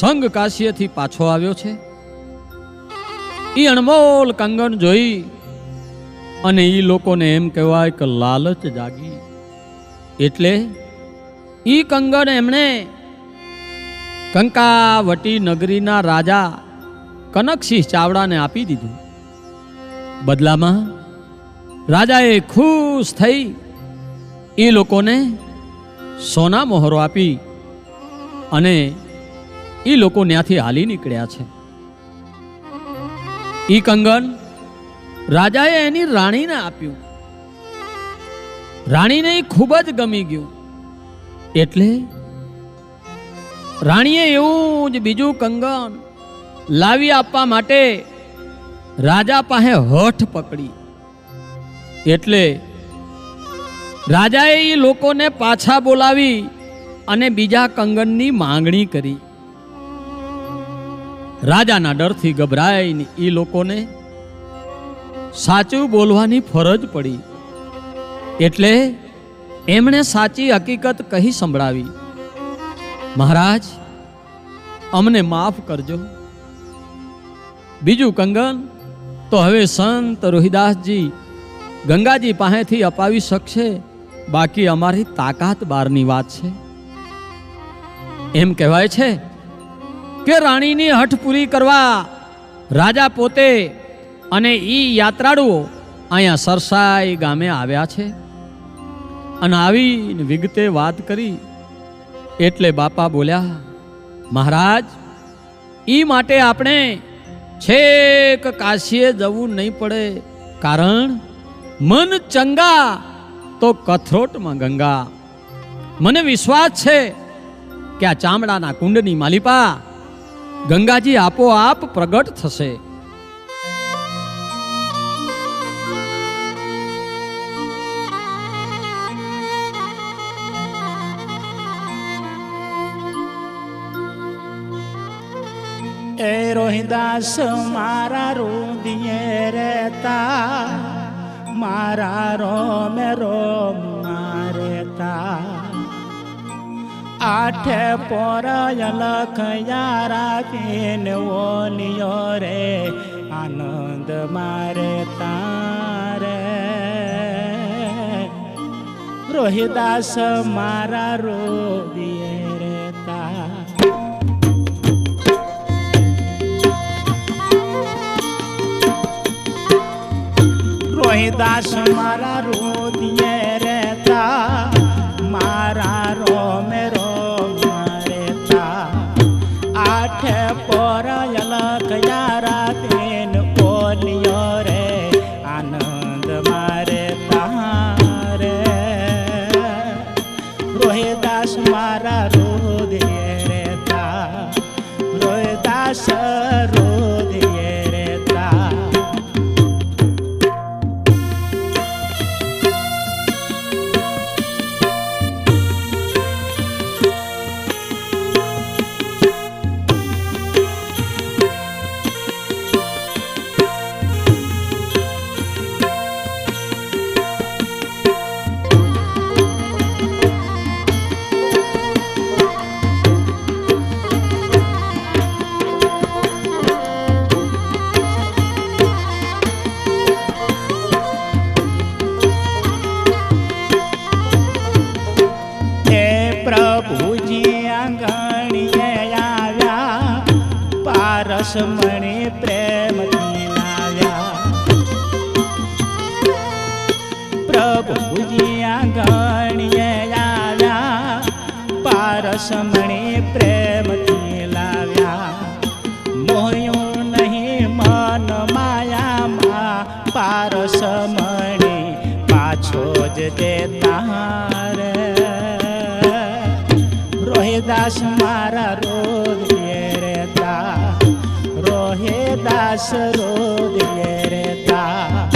સંઘ કાશ્યથી પાછો આવ્યો છે. એ અણમોલ કંગન જોઈ અને એ લોકોને એમ કહેવાય કે લાલચ જાગી. એટલે એ કંગન એમણે કંકાવટી નગરીના રાજા કનકસિંહ ચાવડાને આપી દીધું. બદલામાં રાજાએ ખુશ થઈ એ લોકોને સોના મોહરો આપી અને એ લોકો ત્યાંથી હાલી નીકળ્યા છે. ઈ કંગન રાજાએ એની રાણીને આપ્યું. રાણીને એ ખૂબ જ ગમી ગયું. એટલે રાણીએ એવું જ બીજું કંગન લાવી આપવા માટે રાજા પાસે હઠ પકડી. એટલે રાજાએ એ લોકોને પાછા બોલાવી અને બીજા કંગનની માંગણી કરી. રાજાના ડરથી ગભરાઈને એ લોકોને સાચું બોલવાની ફરજ પડી. એટલે એમણે સાચી હકીકત કહી સંભળાવી. મહારાજ, અમને માફ કરજો. બીજું કંગન તો હવે સંત રોહિદાસજી ગંગાજી પાસેથી અપાવી શકશે. બાકી અમારી તાકાત બહારની વાત છે. એમ કહેવાય છે કે રાણીની હઠ પૂરી કરવા રાજા પોતે અને ઈ યાત્રાળુઓ અહીંયા સરસાઈ ગામે આવ્યા છે. અને આવીને વિગતે વાત કરી, એટલે બાપા બોલ્યા, મહારાજ, ઈ માટે આપણે છેક કાશીએ જવું નહીં પડે, કારણ મન ચંગા તો કથરોટમાં ગંગા. મને વિશ્વાસ છે કે આ ચામડાના કુંડની માલિપા ગંગાજી આપોઆપ પ્રગટ થશે. એ રોહિદાસ મારા રુદિયે રહેતા મારા રોમે રોમ આઠે પોર લખ યારા પીન ઓલિયો રે. આનંદ મારે તારે. રોહિદાસ મારા રોદિયે રોહિદાસ મારા રોદિયે આઠે પોર અલગ પારસ મણી પ્રેમથી લાવ્યા પ્રભુજી આંગણીએ આવ્યા. પારસ મણી પ્રેમથી લાવ્યા. મોયું નહીં મન માયામાં. પારસ મણે પાછો જ દેતા રોહિદાસ મારા રહેતા રોહિદાસ રોદિયે રહેતા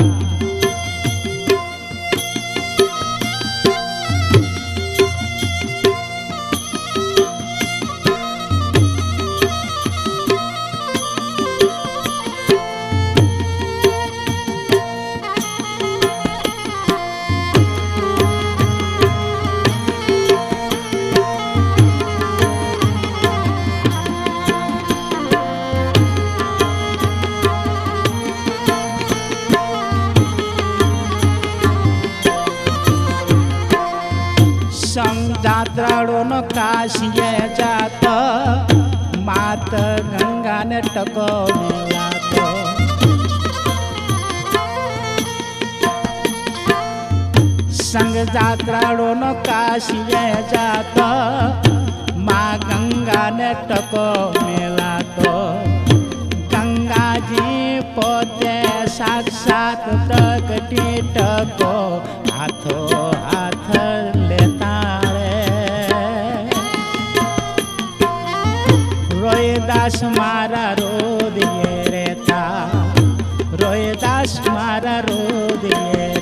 સમજાત્રાળોનો કાશીએ જાત. માત ગંગાને ટકો મેલાતો સંગ જાત્રાળોનો કાશીએ જાત. માં ગંગાને ટકો મેલાતો ગંગાજી પોતે સાક્ષાત પ્રગટી ટકો. હાથો હાથ લેતા રે રોયદાસ મારા રોદિયે રેતા રોયદાસ મારા રોદિયે રેતા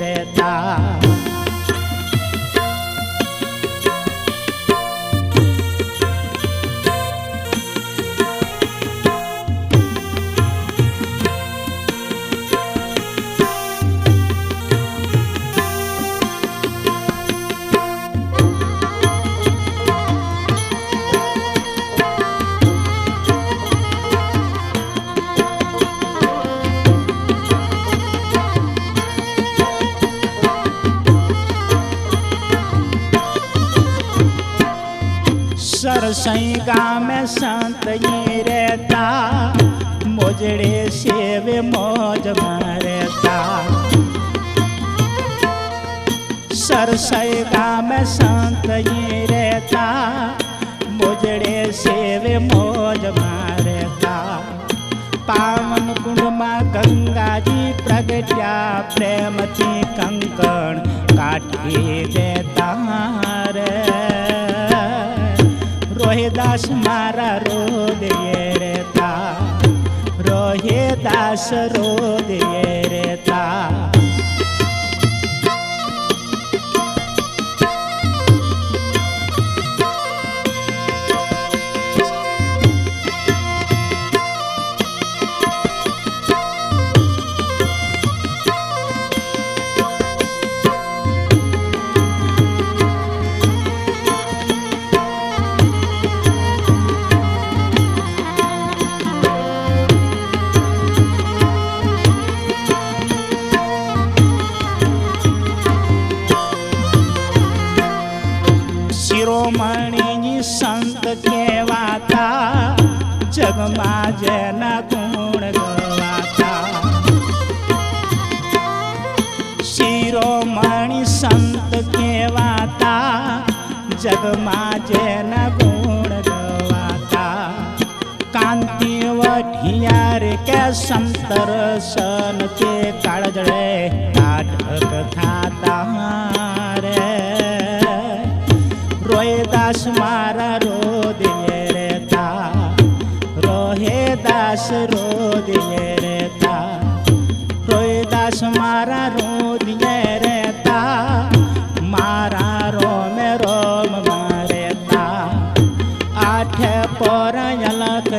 સરસઈ ગામે સંત ઈ રહેતા મોજડે સેવે મોજમાં રહેતા સરસઈ ગામે સંત ઈ રહેતા મોજડે સેવે મોજમાં રહેતા પાવન કુંડમાં ગંગાજી પ્રગટ્યા પ્રેમથી કંકણ કાઢી દેતા રે રોહિદાસ મારા રોદયે રેતા રોહિદાસ રોદયે જગમાં જેના ગુણ ગવાતા. શિરોમણી સંત કહેવાતા, જગમાં જેના ગુણ ગવાતા. કાંતિ વઠિયાર કે સંતર, સન કે કાળજળે નાટક થાતા. રોહિદાસ રોદિયે રેતા રોહિદાસ મારા રોદિયે રહેતા મારા રોમે રોમ રહેતા આઠે પર અલખ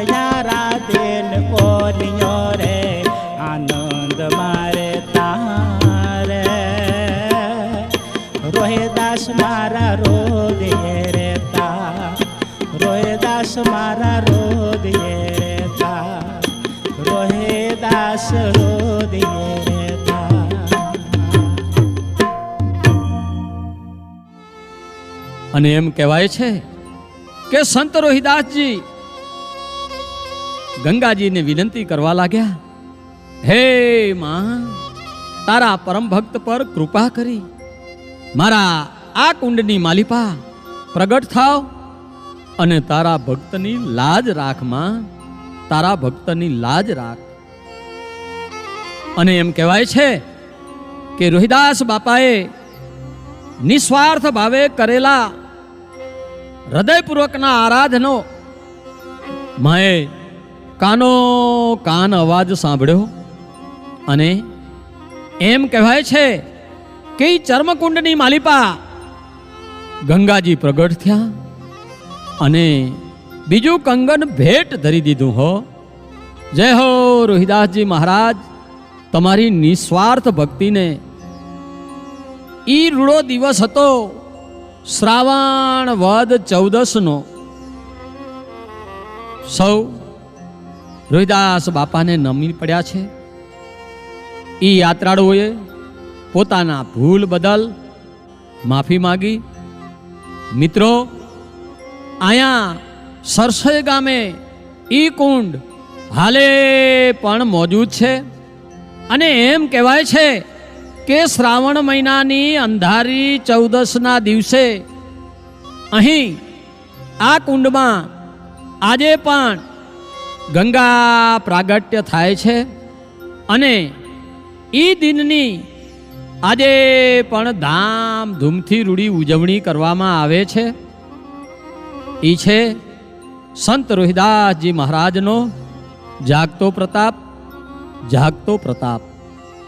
અને એમ કહેવાય છે કે સંત રોહિદાસજી ગંગાજીને વિનંતી કરવા લાગ્યા, હે માં, તારા પરમ ભક્ત પર કૃપા કરી, મારા આ કુંડની માલિપા પ્રગટ થાવ અને તારા ભક્તની લાજ રાખમાં, તારા ભક્તની લાજ રાખ. અને એમ કહેવાય છે કે રોહિદાસ બાપાએ નિસ્વાર્થ ભાવે કરેલા હૃદયપૂર્વકના આરાધનો માએ કાનો કાન અવાજ સાંભળ્યો અને એમ કહેવાય છે કે ચર્મકુંડની માલિપા ગંગાજી પ્રગટ થયા અને બીજું કંગન ભેટ ધરી દીધું હો. જય હો રોહિદાસજી મહારાજ. તમારી નિસ્વાર્થ ભક્તિને. એ રૂડો દિવસ હતો શ્રાવણ વદ ચૌદસનો. સૌ રોહિદાસ બાપાને નમી પડ્યા છે. એ યાત્રાળુઓએ પોતાના ભૂલ બદલ માફી માગી. મિત્રો અહીંયા સરસઈ ગામે ઈ કુંડ હાલે પણ મોજૂદ છે. અને એમ કહેવાય છે કે શ્રાવણ મહિનાની અંધારી ચૌદસના દિવસે અહીં આ કુંડમાં આજે પણ ગંગા પ્રાગટ્ય થાય છે અને એ દિનની આજે પણ ધામધૂમથી રૂડી ઉજવણી કરવામાં આવે છે. એ છે સંત રોહિદાસજી મહારાજનો જાગતો પ્રતાપ જાગતો પ્રતાપ.